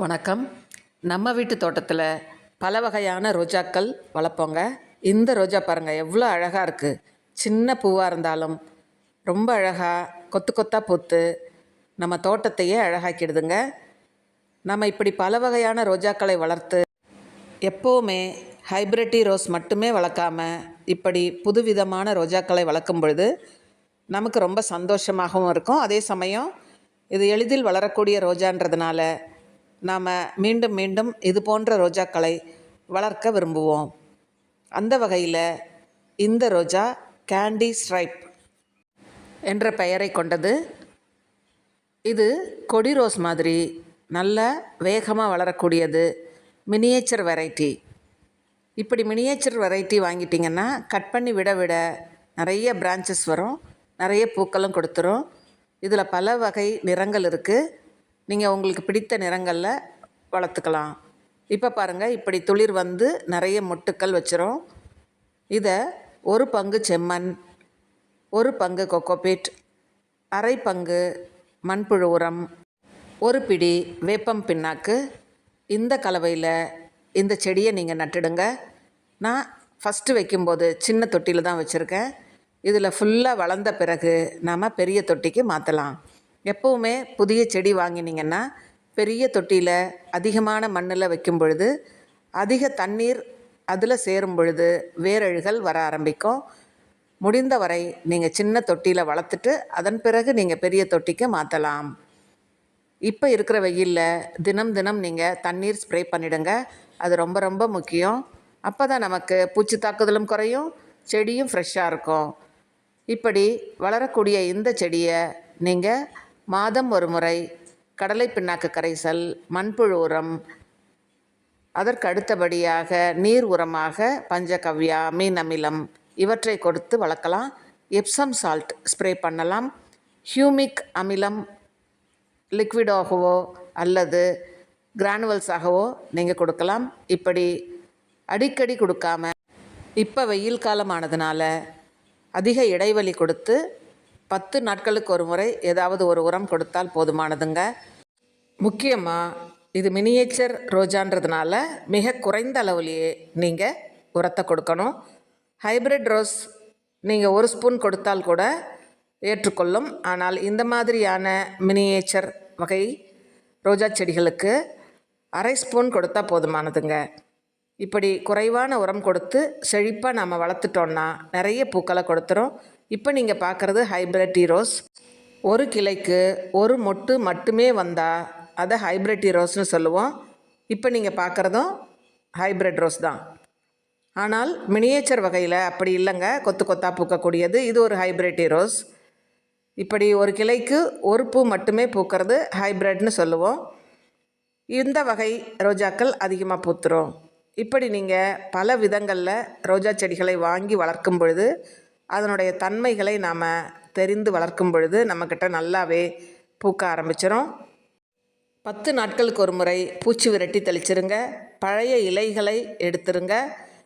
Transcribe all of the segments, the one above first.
வணக்கம். நம்ம வீட்டு தோட்டத்தில் பல வகையான ரோஜாக்கள் வளர்ப்போங்க. இந்த ரோஜா பாருங்கள் எவ்வளோ அழகாக இருக்குது சின்ன பூவாக இருந்தாலும் ரொம்ப அழகாக கொத்து கொத்தாக பூத்து நம்ம தோட்டத்தையே அழகாக்கிடுதுங்க. நம்ம இப்படி பல வகையான ரோஜாக்களை வளர்த்து எப்போவுமே ஹைப்ரிட்டி ரோஸ் மட்டுமே வளர்க்காம இப்படி புதுவிதமான ரோஜாக்களை வளர்க்கும் பொழுது நமக்கு ரொம்ப சந்தோஷமாகவும் இருக்கும். அதே சமயம் இது எளிதில் வளரக்கூடிய ரோஜான்றதுனால நாம் மீண்டும் மீண்டும் இது போன்ற ரோஜாக்களை வளர்க்க விரும்புவோம். அந்த வகையில் இந்த ரோஜா கேண்டி ஸ்ட்ரைப் என்ற பெயரை கொண்டது. இது கொடி ரோஸ் மாதிரி நல்ல வேகமாக வளரக்கூடியது. மினியேச்சர் வெரைட்டி இப்படி மினியேச்சர் வெரைட்டி வாங்கிட்டிங்கன்னா கட் பண்ணி விட விட நிறைய பிரான்ச்சஸ் வரும். நிறைய பூக்களும் கொடுத்துரும். இதில் பல வகை நிறங்கள் இருக்குது நீங்கள் உங்களுக்கு பிடித்த நிறங்களில் வளர்த்துக்கலாம். இப்போ பாருங்கள் இப்படி துளிர் வந்து நிறைய மொட்டுக்கள் வச்சிரும். இதை ஒரு பங்கு செம்மண் ஒரு பங்கு கொக்கோபீட் அரை பங்கு மண்புழு உரம் ஒரு பிடி வேப்பம் பின்னாக்கு. இந்த கலவையில் இந்த செடியை நீங்கள் நட்டுடுங்க. நான் ஃபஸ்ட்டு வைக்கும்போது சின்ன தொட்டியில் தான் வச்சுருக்கேன். இதில் ஃபுல்லாக வளர்ந்த பிறகு நாம் பெரிய தொட்டிக்கு மாற்றலாம் எப்போவுமே புதிய செடி வாங்கினீங்கன்னா பெரிய தொட்டியில் அதிகமான மண்ணில் வைக்கும் பொழுது அதிக தண்ணீர் அதில் சேரும் பொழுது வேரழுகள் வர ஆரம்பிக்கும். முடிந்தவரை நீங்கள் சின்ன தொட்டியில் வளர்த்துட்டு அதன் பிறகு நீங்கள் பெரிய தொட்டிக்கு மாற்றலாம் இப்போ இருக்கிற வெயிலில் தினம் தினம் நீங்கள் தண்ணீர் ஸ்ப்ரே பண்ணிடுங்க. அது ரொம்ப ரொம்ப முக்கியம். அப்போ தான் நமக்கு பூச்சி தாக்குதலும் குறையும் செடியும் ஃப்ரெஷ்ஷாக இருக்கும். இப்படி வளரக்கூடிய இந்த செடியை நீங்கள் மாதம் ஒரு முறை கடலை பிண்ணாக்கு கரைசல் மண்புழு உரம் அதற்கு அடுத்தபடியாக நீர் உரமாக பஞ்சகவ்யா மீன் அமிலம் இவற்றை கொடுத்து வளர்க்கலாம். எப்சம் சால்ட் ஸ்ப்ரே பண்ணலாம். ஹியூமிக் அமிலம் லிக்விடாகவோ அல்லது கிரானுவல்ஸாகவோ நீங்கள் கொடுக்கலாம். இப்படி அடிக்கடி கொடுக்காம இப்போ வெயில் காலமானதுனால அதிக இடைவெளி கொடுத்து பத்து நாட்களுக்கு ஒரு முறை ஏதாவது ஒரு உரம் கொடுத்தால் போதுமானதுங்க. முக்கியமாக இது மினியேச்சர் ரோஜான்றதுனால மிக குறைந்த அளவுலேயே நீங்கள் உரத்தை கொடுக்கணும். ஹைப்ரிட் ரோஸ் நீங்கள் ஒரு ஸ்பூன் கொடுத்தால் கூட ஏற்றுக்கொள்ளும். ஆனால் இந்த மாதிரியான மினியேச்சர் வகை ரோஜா செடிகளுக்கு அரை ஸ்பூன் கொடுத்தா போதுமானதுங்க. இப்படி குறைவான உரம் கொடுத்து செழிப்பாக நாம் வளர்த்துட்டோன்னா நிறைய பூக்களை கொடுத்துரும். இப்போ நீங்கள் பார்க்குறது ஹைப்ரிட் ரோஸ் ஒரு கிளைக்கு ஒரு மொட்டு மட்டுமே வந்தால் அதை ஹைப்ரிட் ரோஸ்னு சொல்லுவோம். இப்போ நீங்கள் பார்க்குறதும் ஹைப்ரிட் ரோஸ் தான். ஆனால் மினியேச்சர் வகையில் அப்படி இல்லைங்க. கொத்து கொத்தாக பூக்கக்கூடியது. இது ஒரு ஹைப்ரிட் ரோஸ் இப்படி ஒரு கிளைக்கு ஒரு பூ மட்டுமே பூக்கிறது ஹைப்ரிட்னு சொல்லுவோம். இந்த வகை ரோஜாக்கள் அதிகமாக பூத்துரும். இப்படி நீங்கள் பல விதங்களில் ரோஜா செடிகளை வாங்கி வளர்க்கும் பொழுது அதனுடைய தன்மைகளை நாம் தெரிந்து வளர்க்கும் பொழுது நம்மக்கிட்ட நல்லாவே பூக்க ஆரம்பிச்சிடும் பத்து நாட்களுக்கு ஒரு முறை பூச்சி விரட்டி தெளிச்சிருங்க. பழைய இலைகளை எடுத்துருங்க.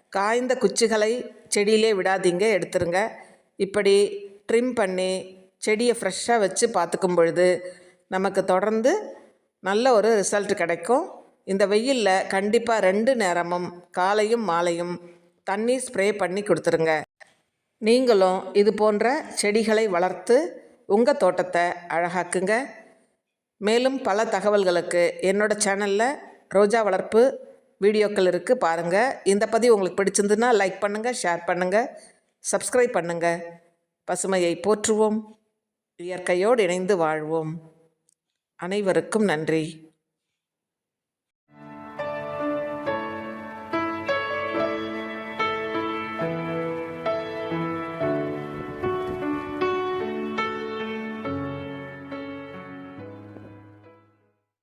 காய்ந்த குச்சிகளை செடியிலே விடாதீங்க எடுத்துருங்க. இப்படி ட்ரிம் பண்ணி செடியை ஃப்ரெஷ்ஷாக வச்சு பார்த்துக்கும் பொழுது நமக்கு தொடர்ந்து நல்ல ஒரு ரிசல்ட் கிடைக்கும். இந்த வெயிலில் கண்டிப்பாக ரெண்டு நேரமும் காலையும் மாலையும் தண்ணி ஸ்ப்ரே பண்ணி கொடுத்துருங்க. நீங்களும் இது போன்ற செடிகளை வளர்த்து உங்கள் தோட்டத்தை அழகாக்குங்க. மேலும் பல தகவல்களுக்கு என்னோட சேனலில் ரோஜா வளர்ப்பு வீடியோக்கள் இருக்குது பாருங்கள் இந்த பதிவு உங்களுக்கு பிடிச்சிருந்துன்னா லைக் பண்ணுங்கள் ஷேர் பண்ணுங்கள் சப்ஸ்கிரைப் பண்ணுங்கள் பசுமையை போற்றுவோம் இயற்கையோடு இணைந்து வாழ்வோம். அனைவருக்கும் நன்றி.